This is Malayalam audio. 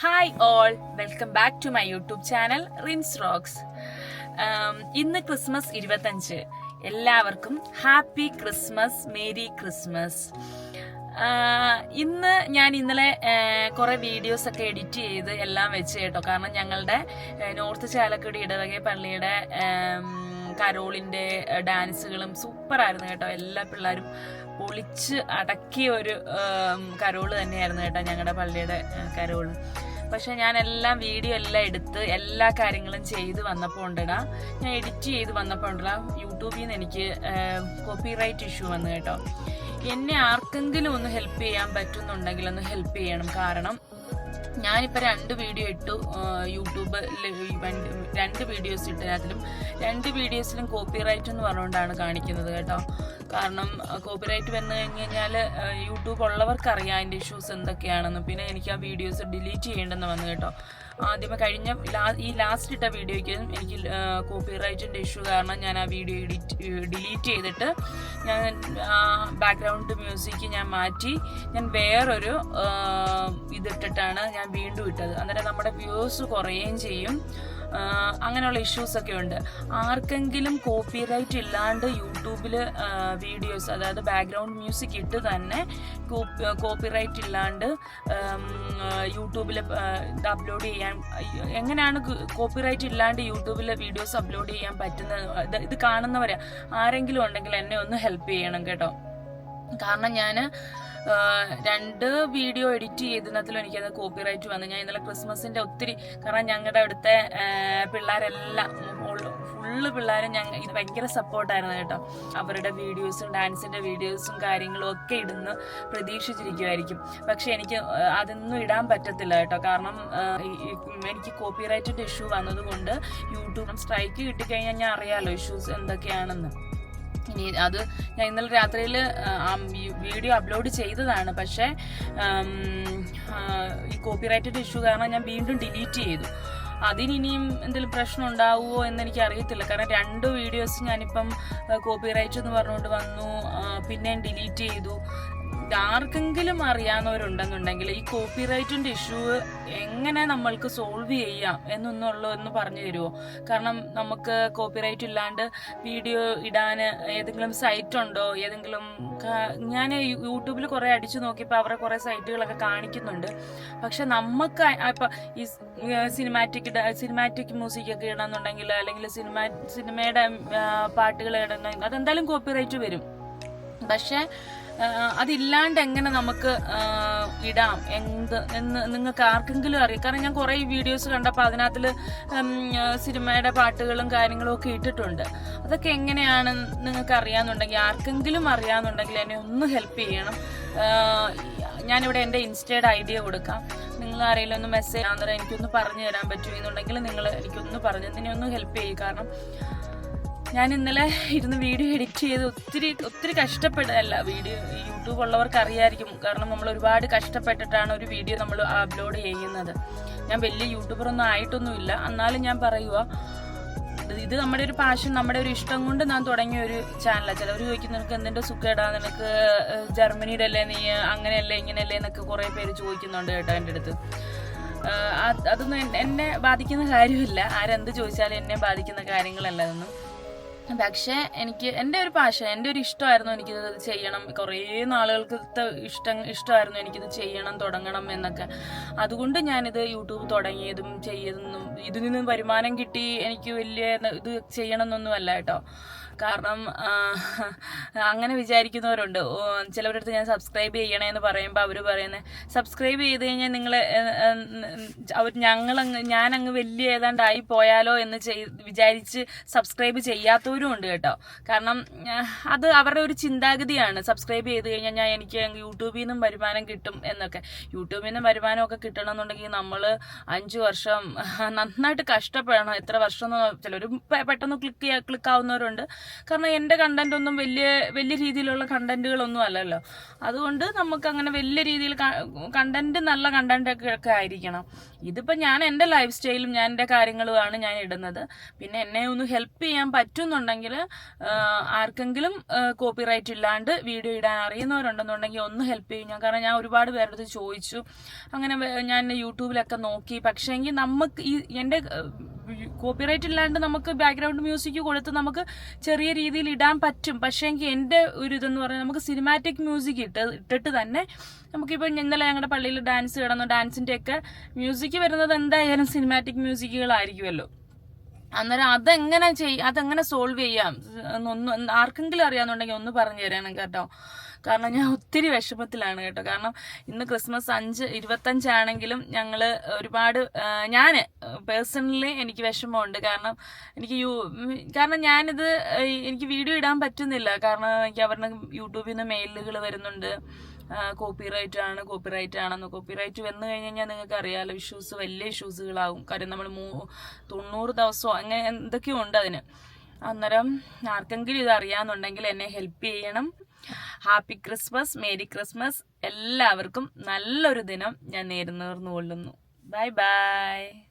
Hi all welcome back to my YouTube channel Rins rocks ഇന്ന് ക്രിസ്മസ് ഇരുപത്തഞ്ച്. എല്ലാവർക്കും ഹാപ്പി ക്രിസ്മസ് മേരി ക്രിസ്മസ് ഇന്ന് ഞാൻ ഇന്നലെ കുറെ വീഡിയോസ് ഒക്കെ എഡിറ്റ് ചെയ്ത് എല്ലാം വെച്ച് കേട്ടോ. കാരണം ഞങ്ങളുടെ നോർത്ത് ചാലക്കുടി ഇടവകെ പള്ളിയുടെ കരോളിന്റെ ഡാൻസുകളും സൂപ്പറായിരുന്നു കേട്ടോ. എല്ലാ പിള്ളേരും പൊളിച്ച് അടക്കിയ ഒരു കരോൾ തന്നെയായിരുന്നു കേട്ടോ ഞങ്ങളുടെ പള്ളിയുടെ കരോൾ. പക്ഷെ ഞാൻ എല്ലാം വീഡിയോ എല്ലാം എടുത്ത് എല്ലാ കാര്യങ്ങളും ചെയ്ത് വന്നപ്പോൾ ഉണ്ടടാ. ഞാൻ എഡിറ്റ് ചെയ്ത് വന്നപ്പോൾ ഉണ്ടടാ. യൂട്യൂബിൽ നിന്ന് എനിക്ക് കോപ്പിറൈറ്റ് ഇഷ്യൂ വന്നു കേട്ടോ. എന്നെ ആർക്കെങ്കിലും ഒന്ന് ഹെൽപ്പ് ചെയ്യാൻ പറ്റുന്നുണ്ടെങ്കിൽ ഒന്ന് ഹെൽപ്പ് ചെയ്യണം. കാരണം ഞാനിപ്പോൾ രണ്ട് വീഡിയോ ഇട്ടു യൂട്യൂബ് രണ്ട് വീഡിയോസ് ഇട്ടതിനകത്തിലും രണ്ട് വീഡിയോസിലും കോപ്പിറൈറ്റ് എന്ന് പറഞ്ഞുകൊണ്ടാണ് കാണിക്കുന്നത് കേട്ടോ. കാരണം കോപ്പിറൈറ്റ് വന്നു കഴിഞ്ഞ് കഴിഞ്ഞാൽ യൂട്യൂബ് ഉള്ളവർക്ക് അറിയാം അതിന്റെ ഇഷ്യൂസ് എന്തൊക്കെയാണെന്ന്. പിന്നെ എനിക്ക് ആ വീഡിയോസ് ഡിലീറ്റ് ചെയ്യേണ്ടെന്ന് വന്നു കേട്ടോ. ആദ്യമേ കഴിഞ്ഞ ഈ ലാസ്റ്റ് ഇട്ട വീഡിയോയ്ക്ക് എനിക്ക് കോപ്പിറൈറ്റിന്റെ ഇഷ്യൂ കാരണം ഞാൻ ആ വീഡിയോ എഡിറ്റ് ഡിലീറ്റ് ചെയ്തിട്ട് ഞാൻ ബാക്ക്ഗ്രൗണ്ട് മ്യൂസിക് ഞാൻ മാറ്റി ഞാൻ വേറൊരു ഇതിട്ടിട്ടാണ് ഞാൻ വീണ്ടും ഇട്ടത്. അന്നേരം നമ്മുടെ വ്യൂസ് കുറയുകയും ചെയ്യും. അങ്ങനെയുള്ള ഇഷ്യൂസൊക്കെ ഉണ്ട്. ആർക്കെങ്കിലും കോപ്പി റൈറ്റ് ഇല്ലാണ്ട് യൂട്യൂബിൽ വീഡിയോസ് അതായത് ബാക്ക്ഗ്രൗണ്ട് മ്യൂസിക് ഇട്ട് തന്നെ കോപ്പി റൈറ്റ് ഇല്ലാണ്ട് യൂട്യൂബിൽ ഇത് അപ്ലോഡ് ചെയ്യാൻ എങ്ങനെയാണ് കോപ്പി റൈറ്റ് ഇല്ലാണ്ട് യൂട്യൂബിൽ വീഡിയോസ് അപ്ലോഡ് ചെയ്യാൻ പറ്റുന്നത്? ഇത് കാണുന്നവരെ ആരെങ്കിലും ഉണ്ടെങ്കിൽ എന്നെ ഒന്ന് ഹെൽപ്പ് ചെയ്യണം കേട്ടോ. കാരണം ഞാൻ രണ്ട് വീഡിയോ എഡിറ്റ് ചെയ്തതിനകത്തിലും എനിക്കത് കോപ്പി റൈറ്റ് വന്നു. ഞാൻ ഇന്നലെ ക്രിസ്മസിന്റെ ഒത്തിരി കാരണം ഞങ്ങളുടെ അവിടുത്തെ പിള്ളേരെല്ലാം ഫുള്ള് പിള്ളേരും ഞങ്ങൾ ഇത് ഭയങ്കര സപ്പോർട്ടായിരുന്നു കേട്ടോ. അവരുടെ വീഡിയോസും ഡാൻസിന്റെ വീഡിയോസും കാര്യങ്ങളും ഒക്കെ ഇടുന്ന് പ്രതീക്ഷിച്ചിരിക്കുമായിരിക്കും പക്ഷേ എനിക്ക് അതൊന്നും ഇടാൻ പറ്റത്തില്ല കേട്ടോ. കാരണം എനിക്ക് കോപ്പി റൈറ്റിന്റെ ഇഷ്യൂ വന്നതുകൊണ്ട് യൂട്യൂബ് സ്ട്രൈക്ക് കിട്ടിക്കഴിഞ്ഞാൽ ഞാൻ അറിയാലോ ഇഷ്യൂസ് എന്തൊക്കെയാണെന്ന്. അത് ഞാൻ ഇന്നലെ രാത്രിയിൽ വീഡിയോ അപ്ലോഡ് ചെയ്തതാണ്. പക്ഷേ ഈ കോപ്പി ഈ കോപ്പിറൈറ്റിന്റെ ഇഷ്യൂ കാരണം ഞാൻ വീണ്ടും ഡിലീറ്റ് ചെയ്തു. അതിനിയും എന്തെങ്കിലും പ്രശ്നം ഉണ്ടാവുമോ എന്ന് എനിക്ക് അറിയത്തില്ല. കാരണം രണ്ട് വീഡിയോസ് ഞാനിപ്പം കോപ്പിറൈറ്റ് എന്ന് പറഞ്ഞുകൊണ്ട് വന്നു. പിന്നെ ഡിലീറ്റ് ചെയ്തു. ആർക്കെങ്കിലും അറിയാവുന്നവരുണ്ടെന്നുണ്ടെങ്കിൽ ഈ കോപ്പിറൈറ്റിന്റെ ഇഷ്യൂ എങ്ങനെ നമ്മൾക്ക് സോൾവ് ചെയ്യാം എന്നൊന്നുള്ള എന്ന് പറഞ്ഞു തരുമോ കാരണം നമുക്ക് കോപ്പിറൈറ്റ് ഇല്ലാണ്ട് വീഡിയോ ഇടാൻ ഏതെങ്കിലും സൈറ്റ് ഉണ്ടോ? ഏതെങ്കിലും ഞാൻ യൂട്യൂബിൽ കുറേ അടിച്ചു നോക്കിയപ്പോൾ അവരെ കുറേ സൈറ്റുകളൊക്കെ കാണിക്കുന്നുണ്ട്. പക്ഷെ നമുക്ക് ഇപ്പൊ ഈ സിനിമാറ്റിക് സിനിമാറ്റിക് മ്യൂസിക് ഒക്കെ ഇടണമെന്നുണ്ടെങ്കിൽ അല്ലെങ്കിൽ സിനിമാ സിനിമയുടെ പാട്ടുകൾ ഇടണമെങ്കിൽ അതെന്തായാലും കോപ്പിറൈറ്റ് വരും. പക്ഷെ അതില്ലാണ്ട് എങ്ങനെ നമുക്ക് ഇടാം? എന്ത് എന്ന് നിങ്ങൾക്ക് ആർക്കെങ്കിലും അറിയാം. കാരണം ഞാൻ കുറേ വീഡിയോസ് കണ്ടപ്പോൾ അതിനകത്തിൽ സിനിമയുടെ പാട്ടുകളും കാര്യങ്ങളും ഒക്കെ ഇട്ടിട്ടുണ്ട്. അതൊക്കെ എങ്ങനെയാണ് നിങ്ങൾക്ക് അറിയാമെന്നുണ്ടെങ്കിൽ ആർക്കെങ്കിലും അറിയാമെന്നുണ്ടെങ്കിൽ എന്നെ ഒന്ന് ഹെൽപ്പ് ചെയ്യണം. ഞാനിവിടെ എന്റെ ഇൻസ്റ്റയുടെ ഐഡിയ കൊടുക്കാം. നിങ്ങൾ ആരെങ്കിലും ഒന്ന് മെസ്സേജ് ആണെന്നേരം എനിക്കൊന്ന് പറഞ്ഞു തരാൻ പറ്റുമെന്നുണ്ടെങ്കിൽ നിങ്ങൾ എനിക്കൊന്ന് പറഞ്ഞു തന്നെ ഒന്ന് ഹെൽപ്പ് ചെയ്യും. കാരണം ഞാൻ ഇന്നലെ ഇരുന്ന് വീഡിയോ എഡിറ്റ് ചെയ്ത് ഒത്തിരി ഒത്തിരി കഷ്ടപ്പെട്ടതല്ല വീഡിയോ യൂട്യൂബ് ഉള്ളവർക്ക് അറിയായിരിക്കും. കാരണം നമ്മൾ ഒരുപാട് കഷ്ടപ്പെട്ടിട്ടാണ് ഒരു വീഡിയോ നമ്മൾ അപ്ലോഡ് ചെയ്യുന്നത്. ഞാൻ വലിയ യൂട്യൂബറൊന്നും ആയിട്ടൊന്നുമില്ല. എന്നാലും ഞാൻ പറയുക ഇത് നമ്മുടെ ഒരു പാഷൻ നമ്മുടെ ഒരു ഇഷ്ടം കൊണ്ട് ഞാൻ തുടങ്ങിയ ഒരു ചാനലാണ് ചിലവർ ചോദിക്കും നിനക്ക് എന്തിന്റെ സുഖേടാ? നിനക്ക് ജർമ്മനിയുടെ അല്ലേ നീ? അങ്ങനെയല്ലേ ഇങ്ങനെയല്ലേ? എന്നൊക്കെ കുറേ പേര് ചോദിക്കുന്നുണ്ട് കേട്ടോ എന്റെ അടുത്ത്. അത് അതൊന്നും എന്നെ ബാധിക്കുന്ന കാര്യമില്ല. ആരെന്ത് ചോദിച്ചാലും എന്നെ ബാധിക്കുന്ന കാര്യങ്ങളല്ല അതൊന്നും. പക്ഷേ എനിക്ക് എന്റെ ഒരു പാഷൻ എന്റെ ഒരു ഇഷ്ടമായിരുന്നു എനിക്കിത് ചെയ്യണം. കുറേ നാളുകൾക്ക് ഇഷ്ടം ഇഷ്ടമായിരുന്നു എനിക്കിത് ചെയ്യണം തുടങ്ങണം എന്നൊക്കെ. അതുകൊണ്ട് ഞാനിത് യൂട്യൂബ് തുടങ്ങിയതും ചെയ്യുന്നതും ഇതിൽ നിന്നും വരുമാനം കിട്ടി എനിക്ക് വലിയ ഇത് ചെയ്യണമെന്നൊന്നുമല്ല കേട്ടോ. കാരണം അങ്ങനെ വിചാരിക്കുന്നവരുണ്ട്. ചിലവരുടെ അടുത്ത് ഞാൻ സബ്സ്ക്രൈബ് ചെയ്യണമെന്ന് പറയുമ്പോൾ അവർ പറയുന്നത് സബ്സ്ക്രൈബ് ചെയ്ത് കഴിഞ്ഞാൽ നിങ്ങൾ അവർ ഞങ്ങളങ്ങ് ഞാനങ്ങ് വലിയ ഏതാണ്ടായി പോയാലോ എന്ന് ചെയ് വിചാരിച്ച് സബ്സ്ക്രൈബ് ചെയ്യാത്തവരും ഉണ്ട് കേട്ടോ. കാരണം അത് അവരുടെ ഒരു ചിന്താഗതിയാണ്. സബ്സ്ക്രൈബ് ചെയ്ത് കഴിഞ്ഞാൽ ഞാൻ എനിക്ക് യൂട്യൂബിൽ നിന്നും വരുമാനം കിട്ടും എന്നൊക്കെ. യൂട്യൂബിൽ നിന്നും വരുമാനമൊക്കെ കിട്ടണമെന്നുണ്ടെങ്കിൽ നമ്മൾ അഞ്ച് വർഷം നന്നായിട്ട് കഷ്ടപ്പെടണം. എത്ര വർഷം ചിലർ പെട്ടെന്ന് ക്ലിക്ക് ക്ലിക്ക് ആവുന്നവരുണ്ട് കാരണം എന്റെ കണ്ടന്റ് ഒന്നും വലിയ വലിയ രീതിയിലുള്ള കണ്ടന്റുകളൊന്നും അല്ലല്ലോ. അതുകൊണ്ട് നമുക്ക് അങ്ങനെ വലിയ രീതിയിൽ കണ്ടന്റ് നല്ല കണ്ടന്റ് ഒക്കെ ഒക്കെ ആയിരിക്കണം. ഇതിപ്പോൾ ഞാൻ എന്റെ ലൈഫ് സ്റ്റൈലും ഞാൻ എന്റെ കാര്യങ്ങളുമാണ് ഞാൻ ഇടുന്നത്. പിന്നെ എന്നെ ഒന്ന് ഹെൽപ്പ് ചെയ്യാൻ പറ്റുന്നുണ്ടെങ്കിൽ ആർക്കെങ്കിലും കോപ്പിറൈറ്റ് ഇല്ലാണ്ട് വീഡിയോ ഇടാൻ അറിയുന്നവരുണ്ടെന്നുണ്ടെങ്കിൽ ഒന്ന് ഹെൽപ്പ് ചെയ്യും. ഞാൻ കാരണം ഞാൻ ഒരുപാട് പേരുടെ അടുത്ത് ചോദിച്ചു. അങ്ങനെ ഞാൻ യൂട്യൂബിലൊക്കെ നോക്കി. പക്ഷേങ്കിൽ നമുക്ക് ഈ എന്റെ കോപ്പിറൈറ്റ് ഇല്ലാണ്ട് നമുക്ക് ബാക്ക്ഗ്രൗണ്ട് മ്യൂസിക് കൊടുത്ത് നമുക്ക് ചെറിയ രീതിയിൽ ഇടാൻ പറ്റും. പക്ഷേങ്കിൽ എന്റെ ഒരു ഇതെന്ന് പറഞ്ഞാൽ നമുക്ക് സിനിമാറ്റിക് മ്യൂസിക് ഇട്ട് ഇട്ടിട്ട് തന്നെ നമുക്കിപ്പോൾ ഇന്നലെ ഞങ്ങളുടെ പള്ളിയിൽ ഡാൻസ് കിടന്നു ഡാൻസിന്റെ ഒക്കെ മ്യൂസിക് വരുന്നത് എന്തായാലും സിനിമാറ്റിക് മ്യൂസിക്കുകളായിരിക്കുമല്ലോ അന്നേരം അതെങ്ങനെ ചെയ്യ അതെങ്ങനെ സോൾവ് ചെയ്യാം? ഒന്ന് ആർക്കെങ്കിലും അറിയാന്നുണ്ടെങ്കിൽ ഒന്ന് പറഞ്ഞു തരാനും കേട്ടോ. കാരണം ഞാൻ ഒത്തിരി വിഷമത്തിലാണ് കേട്ടോ. കാരണം ഇന്ന് ക്രിസ്മസ് അഞ്ച് ഇരുപത്തഞ്ചാണെങ്കിലും ഞങ്ങൾ ഒരുപാട് ഞാൻ പേഴ്സണലി എനിക്ക് വിഷമമുണ്ട്. കാരണം എനിക്ക് യു കാരണം ഞാനിത് എനിക്ക് വീഡിയോ ഇടാൻ പറ്റുന്നില്ല. കാരണം എനിക്ക് അവരുടെ യൂട്യൂബിൽ നിന്ന് മെയിലുകൾ വരുന്നുണ്ട്. കോപ്പിറൈറ്റ് ആണ് കോപ്പിറൈറ്റ് ആണെന്ന്. കോപ്പിറൈറ്റ് വന്നു കഴിഞ്ഞ് കഴിഞ്ഞാൽ നിങ്ങൾക്ക് അറിയാമല്ലോ ഇഷ്യൂസ് വലിയ ഇഷ്യൂസുകളാവും. കാര്യം നമ്മൾ മൂ തൊണ്ണൂറ് ദിവസമോ അങ്ങനെ എന്തൊക്കെയോ ഉണ്ട് അതിന്. അന്നേരം ആർക്കെങ്കിലും ഇത് അറിയാന്നുണ്ടെങ്കിൽ എന്നെ ഹെൽപ്പ് ചെയ്യണം. Happy Christmas merry Christmas. എല്ലാവർക്കും നല്ലൊരു ദിനം ഞാൻ നേരുന്നേർന്നു കൊള്ളുന്നു ബൈ ബൈ.